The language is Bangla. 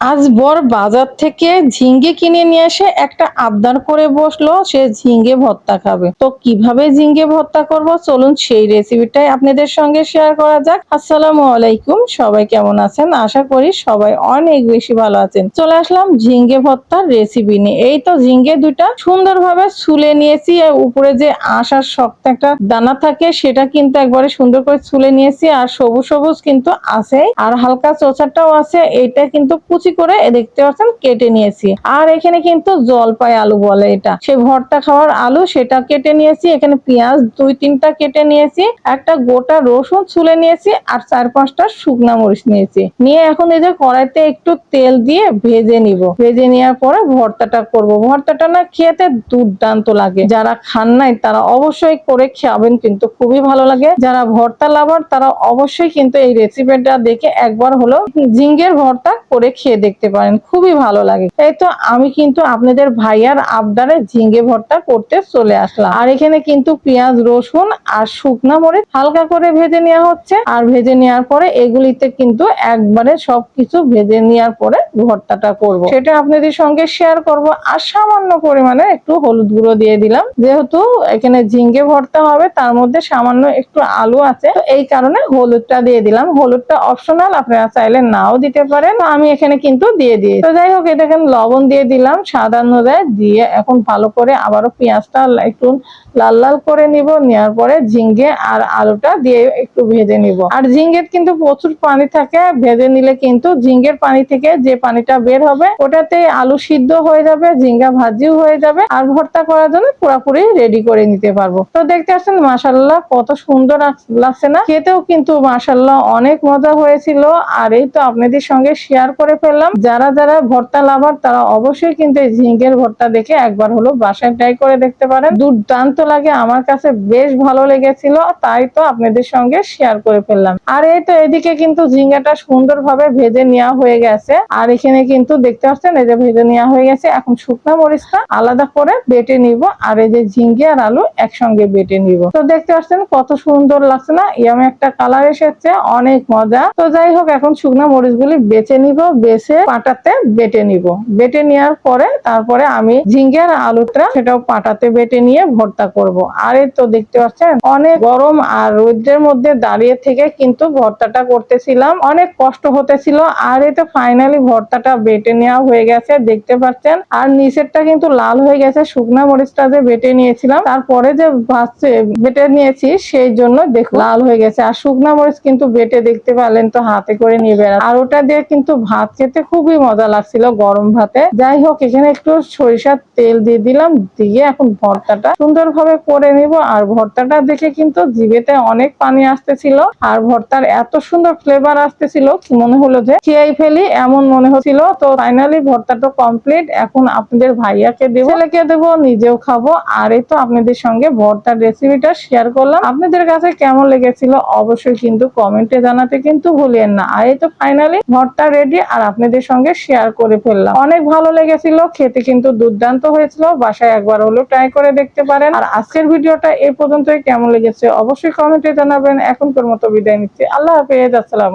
আজ বর বাজার থেকে ঝিঙ্গে কিনে নিয়ে এসে একটা আবদার করে বসল, সে ঝিঙ্গে ভর্তা খাবে। তো কীভাবে ঝিঙ্গে ভর্তা করব? চলুন সেই রেসিপিটাই আপনাদের সঙ্গে শেয়ার করা যাক। আসসালামু আলাইকুম, সবাই কেমন আছেন? আশা করি সবাই অনেক বেশি ভালো আছেন। চলে আসলাম ঝিঙ্গে ভর্তার রেসিপি নিয়ে। এই তো ঝিঙ্গে দুটা সুন্দরভাবে ছুলে নিয়েছি। আর উপরে যে আশার শক্ত একটা দানা থাকে, সেটা কিন্তু একবারে সুন্দর করে ছুলে নিয়েছি। আর সবুজ সবুজ কিন্তু আছে আর হালকা চোচাটাও আছে। এটা কিন্তু কুচি করে দেখতে পাচ্ছেন কেটে নিয়েছি। আর এখানে কিন্তু জলপাই আলু বলে এটা। সেই ভর্তা খাওয়ার আলু সেটা কেটে নিয়েছি। এখানে পেঁয়াজ দুই তিনটা কেটে নিয়েছি। একটা গোটা রসুন ছুলে নিয়েছি আর চার পাঁচটা শুকনা মরিচ নিয়েছি। নিয়ে এখন এই যে কড়াইতে একটু তেল দিয়ে ভেজে নিব। ভেজে নেওয়ার পরে ভর্তাটা করব। ভর্তাটা না খেতে দুর্দান্ত লাগে। যারা খান নাই তারা অবশ্যই করে খাবেন কিন্তু খুবই ভালো লাগে। যারা ভর্তা লাভার তারা অবশ্যই কিন্তু এই রেসিপিটা দেখে একবার হলো ঝিঙ্গের ভর্তা করে খেয়ে দেখতে পারেন, খুবই ভালো লাগে। এই তো আমি কিন্তু আপনাদের ভাইয়ার আবদারে ঝিঙ্গে ভর্তা করতে চলে আসলাম। আর এখানে কিন্তু পেঁয়াজ, রসুন আর শুকনা মরিচ হালকা করে ভেজে নেওয়া হচ্ছে। আর ভেজে নেওয়ার পরে এগুলিতে কিন্তু একবারে সবকিছু ভেজে নেওয়ার পরে ভর্তাটা করব। সেটা আপনাদের সঙ্গে শেয়ার করব আর সামান্য পরিমাণে একটু হলুদ গুঁড়ো দিয়ে দিলাম। যেহেতু এখানে ঝিঙ্গে ভর্তা হবে, তার মধ্যে সামান্য একটু আলু আছে। এই কারণে হলুদটা দিয়ে দিলাম। হলুদটা অপশনাল আপনারা চাইলে নাও দিতে পারেন। আমি এখানে কিন্তু দিয়ে দিই তো যাই হোক এটা লবণ দিয়ে দিলাম সাদা অনুযায়ী দিয়ে এখন ভালো করে আবারও পেঁয়াজটা একটু লাল লাল করে নিব, নেওয়ার পরে ঝিঙ্গে আর আলুটা দিয়ে একটু ভেজে নিব। আর ঝিঙ্গের কিন্তু প্রচুর পানি থাকে, ভেজে নিলে কিন্তু ঝিঙ্গের পানি থেকে যে পানিটা বের হবে, ওটাতে আলু সিদ্ধ হয়ে যাবে, ঝিঙ্গা ভাজিও হয়ে যাবে, আর ভর্তা করার জন্য পুরোপুরি রেডি করে নিতে পারব। তো দেখতে আসছেন মাসাল্লাহ কত সুন্দর লাগছে না? খেতেও কিন্তু মাসাল্লাহ অনেক মজা হয়েছিল, আর এই তো আপনাদের সঙ্গে শেয়ার করে ফেললাম যারা যারা ভর্তা লাভার, তারা অবশ্যই কিন্তু এই ঝিঙ্গের ভর্তা দেখে একবার হলো বাসায় ট্রাই করে দেখতে পারেন। দুর্দান্ত লাগে, আমার কাছে বেশ ভালো লেগেছিল, তাই তো আপনাদের সঙ্গে শেয়ার করে ফেললাম। আর এই তো এদিকে কিন্তু ঝিঙ্গাটা সুন্দরভাবে ভেজে নেওয়া হয়ে গেছে। আর এখানে কিন্তু দেখতে পাচ্ছেন, এই যে ভেজে নেওয়া হয়ে গেছে। এখন শুকনো মরিচটা আলাদা করে বেটে নিব, আর এই যে ঝিঙ্গে আর আলু একসঙ্গে বেটে নিব। তো দেখতে পাচ্ছেন, কত সুন্দর লাগছে না? ইয়ামে একটা কালার এসেছে, অনেক মজা। তো যাই হোক, এখন শুকনো মরিচগুলি বেছে নিব, বেছে পাটাতে বেটে নিব। বেটে নেওয়ার পরে তারপরে আমি ঝিঙ্গের আলুটা সেটাও পাটাতে বেটে নিয়ে ভর্তা করব। আর তো দেখতে পাচ্ছেন, অনেক গরম আর রৌদ্রের মধ্যে দাঁড়িয়ে থেকে কিন্তু ভর্তাটা করতেছিলাম। অনেক কষ্ট হতেছিল, আর এই তো ফাইনালি ভর্তাটা বেটে নেওয়া হয়ে গেছে, দেখতে পাচ্ছেন। আর নিচেরটা কিন্তু লাল হয়ে গেছে, শুকনা মরিচটা যে বেটে নিয়েছিলাম, তারপরে যে বেটে নিয়েছি, সেই জন্য দেখ লাল হয়ে গেছে। আর শুকনা মরিচ কিন্তু বেটে দেখতে পেলেন তো, হাতে করে নিয়ে বেড়া আর ওটা দিয়ে কিন্তু ভাত খেতে খুবই মজা লাগছিল গরম ভাতে। যাই হোক, এখানে একটু সরিষার তেল দিয়ে দিলাম, দিয়ে এখন ভর্তাটা সুন্দরভাবে করে নিব। আর ভর্তাটা দেখে কিন্তু জিভেতে অনেক পানি আসতেছিল। আর ভর্তার এত সুন্দর ফ্লেভার আসতেছিল মনে হলো যে খেয়েই ফেলি, এমন মনে হচ্ছিল। তো ফাইনালি ভর্তাটা কমপ্লিট এখন আপনাদের ভাইয়াকে দেবো, ছেলেকে দেবো, নিজেও খাব। আর এই তো আপনাদের সঙ্গে ভর্তার রেসিপিটা শেয়ার করলাম। আপনাদের কাছে কেমন লেগেছিল অবশ্যই কিন্তু কমেন্টে জানাতে কিন্তু ভুলিয়েন না। আর এই তো ফাইনালি ভর্তা রেডি আর আপনাদের সঙ্গে শেয়ার করে ফেললাম। অনেক ভালো লেগেছিল, খেতে কিন্তু দুর্দান্ত হয়েছিল, বাসায় একবার হলেও ট্রাই করে দেখতে পারেন। আর আজকের ভিডিওটা এ পর্যন্তই, কেমন লেগেছে অবশ্যই কমেন্টে জানাবেন। এখনকার মতো বিদায় নিচ্ছি। আল্লাহ হাফেজ, আসসালাম